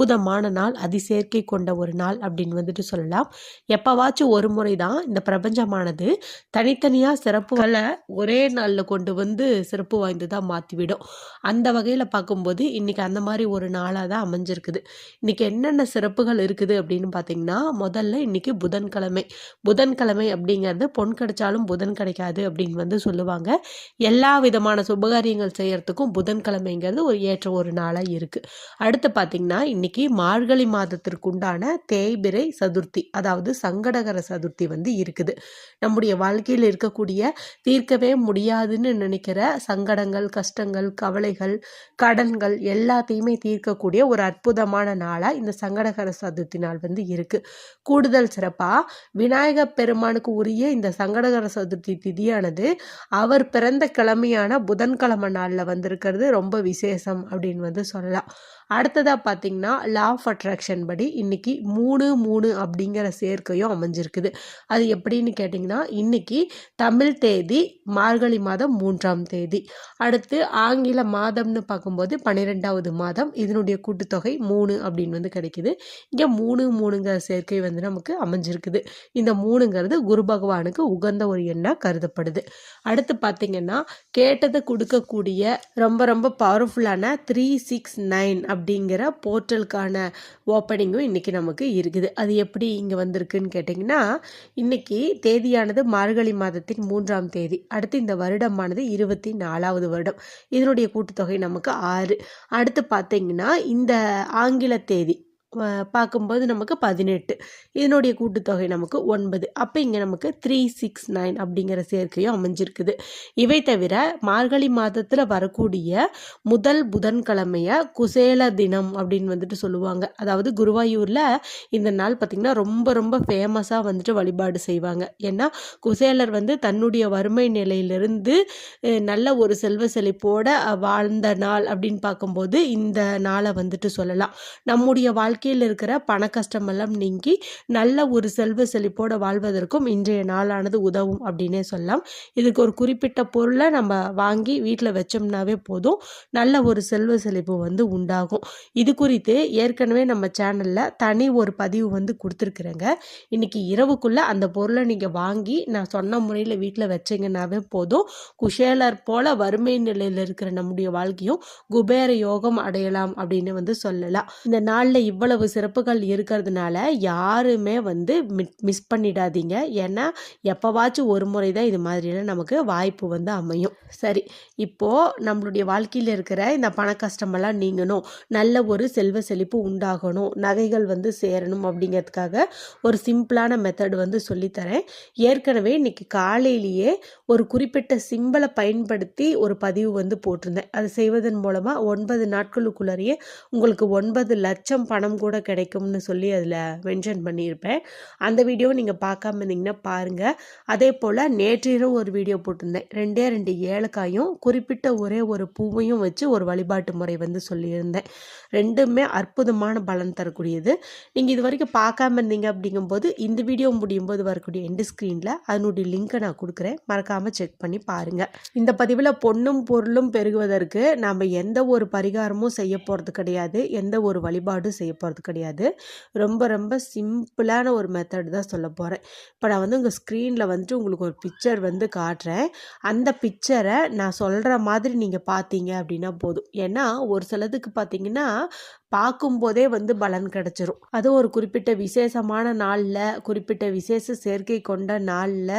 அற்புதமான நாள் அதிசேர்க்கை கொண்ட ஒரு நாள் அப்படின்னு வந்துட்டு சொல்லலாம். எப்போவாச்சும் ஒரு முறை தான் இந்த பிரபஞ்சமானது தனித்தனியாக சிறப்புகளை ஒரே நாளில் கொண்டு வந்து சிறப்பு வாய்ந்ததாக மாற்றிவிடும் அந்த வகையில் பார்க்கும்போது இன்றைக்கி அந்த மாதிரி ஒரு நாளாக தான் அமைஞ்சிருக்குது. இன்றைக்கி என்னென்ன சிறப்புகள் இருக்குது அப்படின்னு பார்த்தீங்கன்னா முதல்ல இன்றைக்கி புதன்கிழமை. புதன்கிழமை அப்படிங்கிறது பொன் கிடைச்சாலும் புதன் கிடைக்காது அப்படின்னு வந்து சொல்லுவாங்க. எல்லா விதமான சுபகாரியங்கள் செய்கிறதுக்கும் புதன்கிழமைங்கிறது ஒரு ஏற்ற ஒரு நாளாக இருக்குது அடுத்து பார்த்திங்கன்னா இன்றைக்கி மார்கழி மாதத்திற்கு உண்டான தேய்பிரை சதுர்த்தி அதாவது சங்கடகர சதுர்த்தி வந்து இருக்குது. நம்முடைய வாழ்க்கையில் இருக்கக்கூடிய தீர்க்கவே முடியாதுன்னு நினைக்கிற சங்கடங்கள் கஷ்டங்கள் கவலைகள் கடன்கள் எல்லாத்தையுமே தீர்க்கக்கூடிய ஒரு அற்புதமான நாளாக இந்த சங்கடகர சதுர்த்தி நாள் வந்து இருக்குது கூடுதல் சிறப்பாக விநாயக பெருமானுக்கு உரிய இந்த சங்கடகர சதுர்த்தி திதியானது அவர் பிறந்த கிழமையான புதன்கிழமை நாளில் வந்திருக்கிறது. ரொம்ப விசேஷம் அப்படின்னு வந்து சொல்லலாம். அடுத்ததாக பார்த்தீங்கன்னா லா ஆஃப் அட்ராக்ஷன் படி இன்னைக்கு மூணு மூணு அப்படிங்கிற சேர்க்கையும் அமைஞ்சிருக்குது. அது எப்படின்னு கேட்டிங்கன்னா இன்னைக்கு தமிழ் தேதி மார்கழி மாதம் மூன்றாம் தேதி. அடுத்து ஆங்கில மாதம்னு பார்க்கும்போது பன்னிரெண்டாவது மாதம். இதனுடைய கூட்டுத்தொகை மூணு அப்படின்னு வந்து கிடைக்குது. இங்கே மூணு மூணுங்கிற சேர்க்கை வந்து நமக்கு அமைஞ்சிருக்குது. இந்த மூணுங்கிறது குரு பகவானுக்கு உகந்த ஒரு எண்ணாக கருதப்படுது. அடுத்து பார்த்தீங்கன்னா கேட்டதை கொடுக்கக்கூடிய ரொம்ப ரொம்ப பவர்ஃபுல்லான த்ரீ சிக்ஸ் நைன் அப்படிங்கிற போர்ட்டலுக்கான ஓப்பனிங்கும் இன்றைக்கி நமக்கு இருக்குது. அது எப்படி இங்கே வந்திருக்குன்னு கேட்டிங்கன்னா இன்றைக்கி தேதியானது மார்கழி மாதத்தின் மூன்றாம் தேதி. அடுத்து இந்த வருடமானது இருபத்தி நாலாவது வருடம். இதனுடைய கூட்டுத்தொகை நமக்கு ஆறு. அடுத்து பார்த்தீங்கன்னா இந்த ஆங்கில தேதி பார்க்கும்போது நமக்கு பதினெட்டு. இதனுடைய கூட்டுத்தொகை நமக்கு ஒன்பது. அப்போ இங்கே நமக்கு த்ரீ சிக்ஸ் நைன் அப்படிங்கிற சேர்க்கையும் அமைஞ்சிருக்குது. இவை தவிர மார்கழி மாதத்தில் வரக்கூடிய முதல் புதன்கிழமையை குசேல தினம் அப்படின்னு வந்துட்டு சொல்லுவாங்க. அதாவது குருவாயூரில் இந்த நாள் பார்த்திங்கன்னா ரொம்ப ரொம்ப ஃபேமஸாக வந்துட்டு வழிபாடு செய்வாங்க. ஏன்னா குசேலர் வந்து தன்னுடைய வறுமை நிலையிலிருந்து நல்ல ஒரு செல்வ செழிப்போட வாழ்ந்த நாள் அப்படின்னு பார்க்கும்போது இந்த நாளை வந்துட்டு சொல்லலாம். நம்முடைய வாழ்க்கை வாழ்க்கையில் இருக்கிற பண கஷ்டமெல்லாம் நீங்கி நல்ல ஒரு செல்வ செழிப்போட வாழ்வதற்கும் இன்றைய நாளானது உதவும் அப்படின்னே சொல்லலாம். இதுக்கு ஒரு குறிப்பிட்ட பொருளை நம்ம வாங்கி வீட்டில் வச்சோம்னாவே போதும் நல்ல ஒரு செல்வ செழிப்பு வந்து உண்டாகும். இது குறித்து ஏற்கனவே நம்ம சேனலில் தனி ஒரு பதிவு வந்து கொடுத்துருக்குறேங்க. இன்னைக்கு இரவுக்குள்ளே அந்த பொருளை நீங்கள் வாங்கி நான் சொன்ன முறையில் வீட்டில் வச்சீங்கன்னாவே போதும். குஷேலர் போல வறுமை நிலையில் இருக்கிற நம்முடைய வாழ்க்கையும் குபேர யோகம் அடையலாம் அப்படின்னு வந்து சொல்லலாம். இந்த நாளில் இவ்வளவு சிறப்புகள் இருக்கிறதுனால யாருமே வந்து மிஸ் பண்ணிடாதீங்க. ஏன்னா எப்போவாச்சும் ஒரு முறை தான் இது மாதிரிலாம் நமக்கு வாய்ப்பு வந்து அமையும். சரி இப்போது நம்மளுடைய வாழ்க்கையில் இருக்கிற இந்த பண கஷ்டமெல்லாம் நீங்கணும். நல்ல ஒரு செல்வ செழிப்பு உண்டாகணும். நகைகள் வந்து சேரணும் அப்படிங்கிறதுக்காக ஒரு சிம்பிளான மெத்தட் வந்து சொல்லித்தரேன். ஏற்கனவே இன்றைக்கி காலையிலேயே ஒரு குறிப்பிட்ட சிம்பிளை பயன்படுத்தி ஒரு பதிவு வந்து போட்டிருந்தேன். அது செய்வதன் மூலமாக ஒன்பது நாட்களுக்குள்ளேயே உங்களுக்கு ஒன்பது லட்சம் பணம் கூட கிடைக்கும்னு சொல்லி அதில் மென்ஷன் பண்ணியிருப்பேன். அந்த வீடியோ நீங்கள் பார்க்காம இருந்தீங்கன்னா பாருங்கள் அதே போல் நேற்றிரவு ஒரு வீடியோ போட்டிருந்தேன். ரெண்டே ரெண்டு ஏலக்காயும் குறிப்பிட்ட ஒரே ஒரு பூவையும் வச்சு ஒரு வழிபாட்டு முறை வந்து சொல்லியிருந்தேன். ரெண்டுமே அற்புதமான பலன் தரக்கூடியது. நீங்கள் இது வரைக்கும் பார்க்காம இருந்தீங்க அப்படிங்கும்போது இந்த வீடியோ முடியும் போது வரக்கூடிய எண்டு ஸ்க்ரீனில் அதனுடைய லிங்க்கை நான் கொடுக்குறேன். மறக்காமல் செக் பண்ணி பாருங்கள் இந்த பதிவில் பொண்ணும் பொருளும் பெருகுவதற்கு நாம் எந்த ஒரு பரிகாரமும் செய்ய போகிறது கிடையாது. எந்த ஒரு வழிபாடும் செய்ய போகிறது கிடையாது. ரொம்ப ரொம்ப சிம்பிளான ஒரு மெத்தட் தான் சொல்ல போகிறேன் இப்போ நான் வந்து உங்கள் ஸ்க்ரீனில் வந்துட்டு உங்களுக்கு ஒரு பிக்சர் வந்து காட்டுறேன். அந்த பிக்சரை நான் சொல்கிற மாதிரி நீங்கள் பார்த்தீங்க அப்படின்னா போதும். ஏன்னா ஒரு சிலதுக்கு பார்த்தீங்கன்னா பார்க்கும்போதே வந்து பலன் கிடச்சிரும். அது ஒரு குறிப்பிட்ட விசேஷமான நாளில் குறிப்பிட்ட விசேஷ சேர்க்கை கொண்ட நாளில்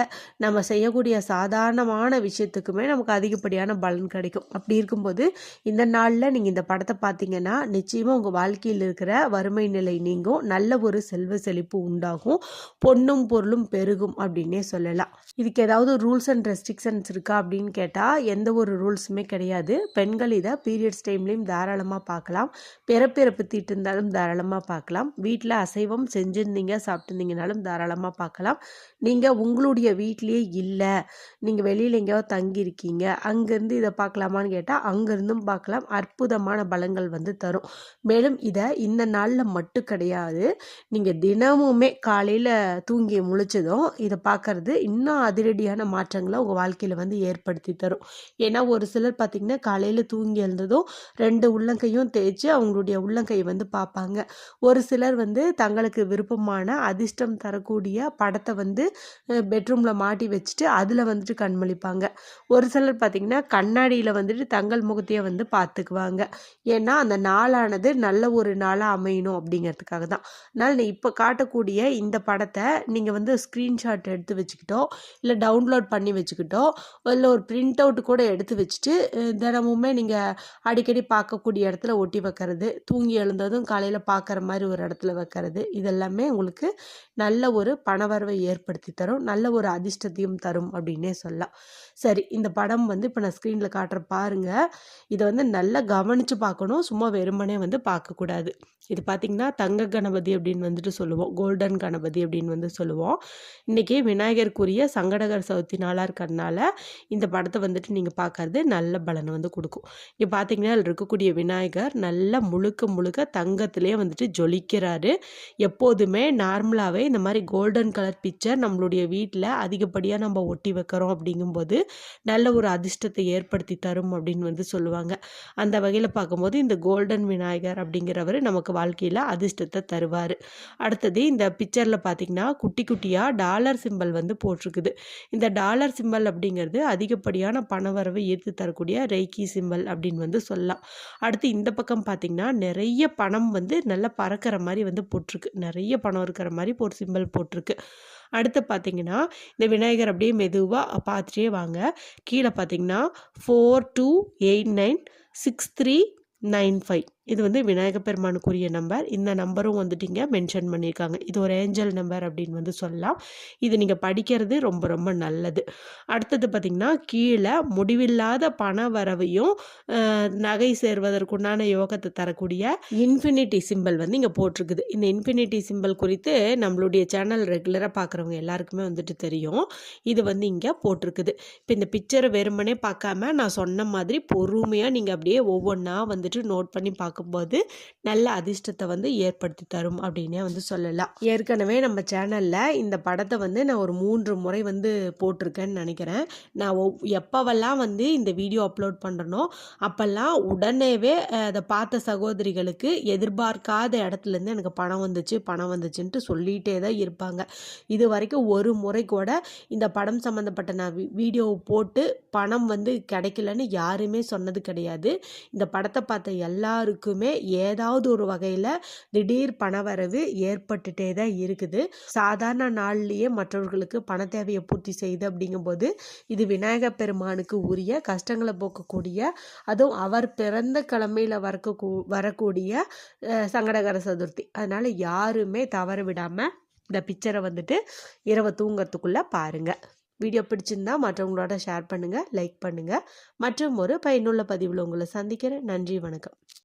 நம்ம செய்யக்கூடிய சாதாரணமான விஷயத்துக்குமே நமக்கு அதிகப்படியான பலன் கிடைக்கும். அப்படி இருக்கும்போது இந்த நாளில் நீங்கள் இந்த படத்தை பார்த்தீங்கன்னா நிச்சயமாக உங்கள் வாழ்க்கையில் இருக்கிற வறுமை நிலை நீங்கும். நல்ல ஒரு செல்வ செழிப்பு உண்டாகும். பொண்ணும் பொருளும் பெருகும் அப்படின்னே சொல்லலாம். இதுக்கு ஏதாவது ரூல்ஸ் அண்ட் ரெஸ்ட்ரிக்ஷன்ஸ் இருக்கா அப்படின்னு கேட்டால் எந்த ஒரு ரூல்ஸுமே கிடையாது. பெண்கள் இதை பீரியட்ஸ் டைம்லேயும் தாராளமாக பார்க்கலாம். பிறப்பு பிறப்பு தீட்டு இருந்தாலும் தாராளமாக பார்க்கலாம். வீட்டில் அசைவம் செஞ்சுருந்தீங்க சாப்பிட்டுருந்தீங்கனாலும் தாராளமாக பார்க்கலாம். நீங்கள் உங்களுடைய வீட்லேயே இல்லை. நீங்கள் வெளியில் எங்கேயாவது தங்கியிருக்கீங்க. அங்கேருந்து இதை பார்க்கலாமான்னு கேட்டால் அங்கேருந்தும் பார்க்கலாம். அற்புதமான பலங்கள் வந்து தரும். மேலும் இதை இந்த நாளில் மட்டும் கிடையாது. நீங்கள் தினமுமே காலையில் தூங்கி முழிச்சதும் இதை பார்க்குறது இன்னும் அதிரடியான மாற்றங்களை உங்கள் வாழ்க்கையில் வந்து ஏற்படுத்தி தரும். ஏன்னா ஒரு சிலர் பார்த்திங்கன்னா காலையில் தூங்கி எழுந்ததும் ரெண்டு உள்ளங்கையும் தேய்ச்சி அவங்களுடைய உள்ளங்கை வந்து பார்ப்பாங்க. ஒரு சிலர் வந்து தங்களுக்கு விருப்பமான அதிர்ஷ்டம் தரக்கூடிய படத்தை வந்து பெட்ரூமில் மாட்டி வச்சுட்டு அதில் வந்துட்டு கண்மொழிப்பாங்க. ஒரு சிலர் பார்த்திங்கன்னா கண்ணாடியில் வந்துட்டு தங்கள் முகத்தையே வந்து பார்த்துக்குவாங்க. ஏன்னா அந்த நாளானது நல்ல ஒரு நாளாக அமையணும் அப்படிங்கிறதுக்காக தான். அதனால் இப்போ காட்டக்கூடிய இந்த படத்தை நீங்கள் வந்து ஸ்க்ரீன்ஷாட் எடுத்து வச்சுக்கிட்டோ இல்லை டவுன்லோட் பண்ணி வச்சுக்கிட்டோ இல்லை ஒரு பிரிண்ட் அவுட் கூட எடுத்து வச்சுட்டு தினமுமே நீங்கள் அடிக்கடி பார்க்கக்கூடிய இடத்துல ஒட்டி வைக்கிறது தூங்கி எழுந்ததும் காலையில் பார்க்குற மாதிரி ஒரு இடத்துல வைக்கிறது. இதெல்லாமே உங்களுக்கு நல்ல ஒரு பணவரவை ஏற்படுத்தி தரும். நல்ல ஒரு அதிர்ஷ்டத்தையும் தரும் அப்படின்னே சொல்லலாம். சரி இந்த படம் வந்து இப்போ நான் ஸ்க்ரீனில் காட்டுற பாருங்கள் இதை வந்து நல்லா கவனித்து பார்க்கணும். சும்மா வெறுமனே வந்து பார்க்கக்கூடாது இது பார்த்திங்கன்னா தங்க கணபதி அப்படின்னு வந்துட்டு சொல்லுவோம். கோல்டன் கணபதி அப்படின்னு வந்து சொல்லுவோம். இன்றைக்கி விநாயகருக்குரிய சங்கடகர் சவுத்தி நாளாக இருக்கிறதுனால இந்த படத்தை வந்துட்டு நீங்கள் பார்க்கறது நல்ல பலனை வந்து கொடுக்கும். இங்கே பார்த்தீங்கன்னா அதில் இருக்கக்கூடிய விநாயகர் நல்லா முழுக்க முழுக்க தங்கத்திலே வந்துட்டு ஜொலிக்கிறாரு. எப்போதுமே நார்மலாகவே இந்த மாதிரி கோல்டன் கலர் பிக்சர் நம்மளுடைய வீட்டில் அதிகப்படியாக நம்ம ஒட்டி வைக்கிறோம் அப்படிங்கும்போது நல்ல ஒரு அதிர்ஷ்டத்தை ஏற்படுத்தி தரும் அப்படின்னு வந்து சொல்லுவாங்க. அந்த வகையில் பார்க்கும்போது இந்த கோல்டன் விநாயகர் அப்படிங்கிறவர் நமக்கு வாழ்க்கையில் அதிர்ஷ்டத்தை தருவார். அடுத்தது இந்த பிக்சரில் பார்த்திங்கன்னா குட்டி குட்டியாக டாலர் சிம்பல் வந்து போட்டிருக்குது. இந்த டாலர் சிம்பல் அப்படிங்கிறது அதிகப்படியான பணவரவை ஈர்த்து தரக்கூடிய ரெய்கி சிம்பல் அப்படின்னு வந்து சொல்லலாம். அடுத்து இந்த பக்கம் பார்த்திங்கன்னா நிறைய நிறைய பணம் வந்து நல்லா பறக்கிற மாதிரி வந்து போட்டிருக்கு. நிறைய பணம் இருக்கிற மாதிரி ஒரு சிம்பல் போட்டிருக்கு. அடுத்து பார்த்தீங்கன்னா இந்த விநாயகர் அப்படியே மெதுவாக பார்த்துட்டே வாங்க. கீழே பார்த்தீங்கன்னா four two eight nine six three nine five இது வந்து விநாயக பெருமானுக்குரிய நம்பர் இந்த நம்பரும் வந்துட்டு இங்கே மென்ஷன் பண்ணியிருக்காங்க இது ஒரு ஏஞ்சல் நம்பர் அப்படின்னு வந்து சொல்லலாம். இது நீங்கள் படிக்கிறது ரொம்ப ரொம்ப நல்லது. அடுத்தது பார்த்திங்கன்னா கீழே முடிவில்லாத பண வரவையும் நகை சேர்வதற்குண்டான யோகத்தை தரக்கூடிய இன்ஃபினிட்டி சிம்பிள் வந்து இங்கே போட்டிருக்குது. இந்த இன்ஃபினிட்டி சிம்பிள் குறித்து நம்மளுடைய சேனல் ரெகுலராக பார்க்குறவங்க எல்லாருக்குமே வந்துட்டு தெரியும். இது வந்து இங்கே போட்டிருக்குது. இப்போ இந்த பிக்சரை வெறுமனே பார்க்காம நான் சொன்ன மாதிரி பொறுமையாக நீங்கள் அப்படியே ஒவ்வொன்றா வந்துட்டு நோட் பண்ணி பார்க்க பார்க்கும்போது நல்ல அதிர்ஷ்டத்தை வந்து ஏற்படுத்தி தரும் அப்படின்னே வந்து சொல்லலாம். ஏற்கனவே நம்ம சேனலில் இந்த படத்தை வந்து நான் ஒரு மூன்று முறை வந்து போட்டிருக்கேன்னு நினைக்கிறேன். நான் எப்போவெல்லாம் வந்து இந்த வீடியோ அப்லோட் பண்ணுறனோ அப்போல்லாம் உடனேவே அதை பார்த்த சகோதரிகளுக்கு எதிர்பார்க்காத இடத்துலேருந்து எனக்கு பணம் வந்துச்சு பணம் வந்துச்சுன்ட்டு சொல்லிகிட்டே தான் இருப்பாங்க. இது வரைக்கும் ஒரு முறை கூட இந்த படம் சம்மந்தப்பட்ட நான் வீடியோ போட்டு பணம் வந்து கிடைக்கலன்னு யாருமே சொன்னது கிடையாது. இந்த படத்தை பார்த்த எல்லாருக்கும் எல்லாருக்குமே ஏதாவது ஒரு வகையில் திடீர் பணவரவு ஏற்பட்டுட்டே தான் இருக்குது. சாதாரண நாள்லேயே மற்றவர்களுக்கு பண தேவையை பூர்த்தி செய்து அப்படிங்கும்போது இது விநாயகர் பெருமானுக்கு உரிய கஷ்டங்களை போக்கக்கூடிய அதுவும் அவர் பிறந்த கிழமையில் வரக்க வரக்கூடிய சங்கடகர சதுர்த்தி. அதனால் யாருமே தவற விடாமல் இந்த பிக்சரை வந்துட்டு இரவு தூங்கிறதுக்குள்ளே பாருங்கள் வீடியோ பிடிச்சிருந்தா மற்றவங்களோட ஷேர் பண்ணுங்கள் லைக் பண்ணுங்கள் மற்றும் ஒரு பயனுள்ள பதிவில் உங்களை சந்திக்கிறேன். நன்றி வணக்கம்.